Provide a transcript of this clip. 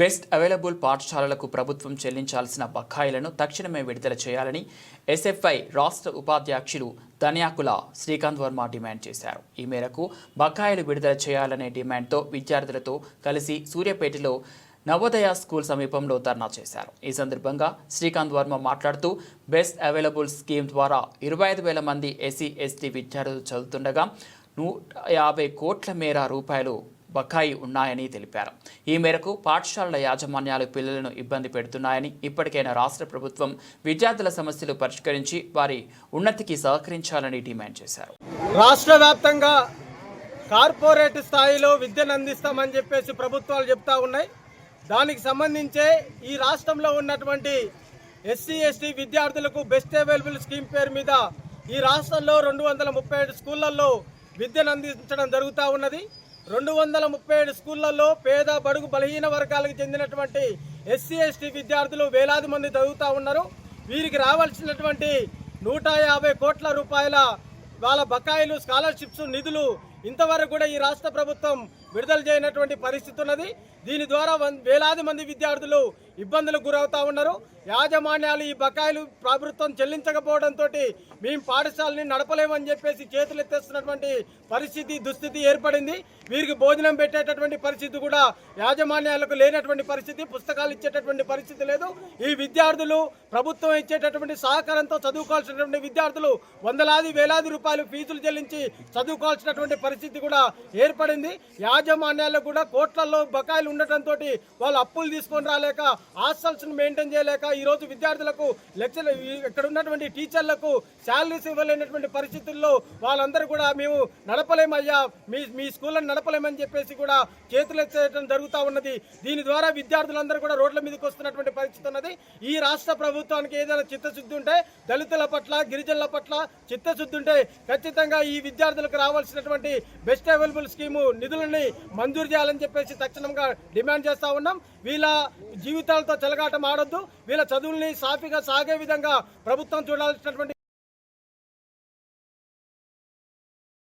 Best available పాఠశాలలకు ప్రభుత్వం చెల్లించాల్సిన బకాయిలను తక్షణమే విడుదల చేయాలని ఎస్ఎఫ్ఐ రాష్ట్ర ఉపాధ్యక్షులు ధన్యాకుల శ్రీకాంత్ వర్మ డిమాండ్ చేశారు. ఈ మేరకు బకాయిలు విడుదల చేయాలనే డిమాండ్తో విద్యార్థులతో కలిసి సూర్యాపేటలో నవోదయ స్కూల్ సమీపంలో ధర్నా చేశారు. ఈ సందర్భంగా శ్రీకాంత్ వర్మ మాట్లాడుతూ బెస్ట్ అవైలబుల్ స్కీమ్ ద్వారా ఇరవై ఐదు వేల మంది ఎస్సీ ఎస్టీ విద్యార్థులు చదువుతుండగా నూట యాభై కోట్ల మేర రూపాయలు బకాయి ఉన్నాయని తెలిపారు. ఈ మేరకు పాఠశాలల యాజమాన్యాలు పిల్లలను ఇబ్బంది పెడుతున్నాయని ఇప్పటికైనా రాష్ట్ర ప్రభుత్వం విద్యార్థుల సమస్యలు పరిష్కరించి వారి ఉన్నతికి సహకరించాలని డిమాండ్ చేశారు. రాష్ట్ర వ్యాప్తంగా కార్పొరేట్ స్థాయిలో విద్యను అందిస్తామని చెప్పేసి ప్రభుత్వాలు చెప్తా ఉన్నాయి. దానికి సంబంధించే ఈ రాష్ట్రంలో ఉన్నటువంటి ఎస్సీ ఎస్టీ విద్యార్థులకు బెస్ట్ అవైలబుల్ స్కీమ్ పేరు మీద ఈ రాష్ట్రంలో రెండు వందల ముప్పై ఏడు స్కూళ్ళలో విద్యను అందించడం జరుగుతూ ఉన్నది. రెండు వందల ముప్పై ఏడు స్కూళ్ళలో పేద బడుగు బలహీన వర్గాలకు చెందినటువంటి ఎస్సీ ఎస్టీ విద్యార్థులు వేలాది మంది చదువుతూ ఉన్నారు. వీరికి రావాల్సినటువంటి నూట యాభై కోట్ల రూపాయల వాళ్ళ బకాయిలు స్కాలర్షిప్స్ నిధులు ఇంతవరకు కూడా ఈ రాష్ట్ర ప్రభుత్వం విడుదల చేయనటువంటి పరిస్థితి ఉన్నది. దీని ద్వారా వన్- వేలాది మంది విద్యార్థులు ఇబ్బందులకు గురవుతూ ఉన్నారు. యాజమాన్యాలు ఈ బకాయిలు ప్రభుత్వం చెల్లించకపోవడంతో మేము పాఠశాలని నడపలేమని చెప్పేసి చేతులు ఎత్తేస్తున్నటువంటి పరిస్థితి దుస్థితి ఏర్పడింది. వీరికి భోజనం పెట్టేటటువంటి పరిస్థితి కూడా యాజమాన్యాలకు లేనటువంటి పరిస్థితి పుస్తకాలు ఇచ్చేటటువంటి పరిస్థితి లేదు. ఈ విద్యార్థులు ప్రభుత్వం ఇచ్చేటటువంటి సహకారంతో చదువుకోవాల్సినటువంటి విద్యార్థులు వందలాది వేలాది రూపాయలు ఫీజులు చెల్లించి చదువుకోవాల్సినటువంటి పరిస్థితి కూడా ఏర్పడింది. యాజమాన్యాలకు కూడా కోట్లలో బకాయిలు ఉండటంతో వాళ్ళు అప్పులు తీసుకొని రాలేక హాస్టల్స్ మెయింటైన్ చేయలేక ఈ రోజు విద్యార్థులకు లెక్చర్ ఇక్కడ ఉన్నటువంటి టీచర్లకు శాలరీస్ ఇవ్వలేనటువంటి పరిస్థితుల్లో వాళ్ళందరూ కూడా మేము నడపలేమయ్యా మీ మీ స్కూళ్ళని నడపలేమని చెప్పేసి కూడా చేతులు ఎత్తేయడం జరుగుతూ ఉన్నది. దీని ద్వారా విద్యార్థులందరూ కూడా రోడ్ల మీదకి వస్తున్నటువంటి పరిస్థితి ఉన్నది. ఈ రాష్ట్ర ప్రభుత్వానికి ఏదైనా చిత్తశుద్ధి ఉంటే దళితుల పట్ల గిరిజనుల పట్ల చిత్తశుద్ధి ఉంటే ఖచ్చితంగా ఈ విద్యార్థులకు రావాల్సినటువంటి బెస్ట్ అవైలబుల్ స్కీము నిధులని మంజూరు చేయాలని చెప్పేసి తక్షణంగా డిమాండ్ చేస్తూ ఉన్నాం. వీళ్ళ జీవితాలతో చెలగాటం ఆడొద్దు. వీళ్ళ చదువుల్ని సాఫీగా సాగే విధంగా ప్రభుత్వం చూడాల్సినటువంటి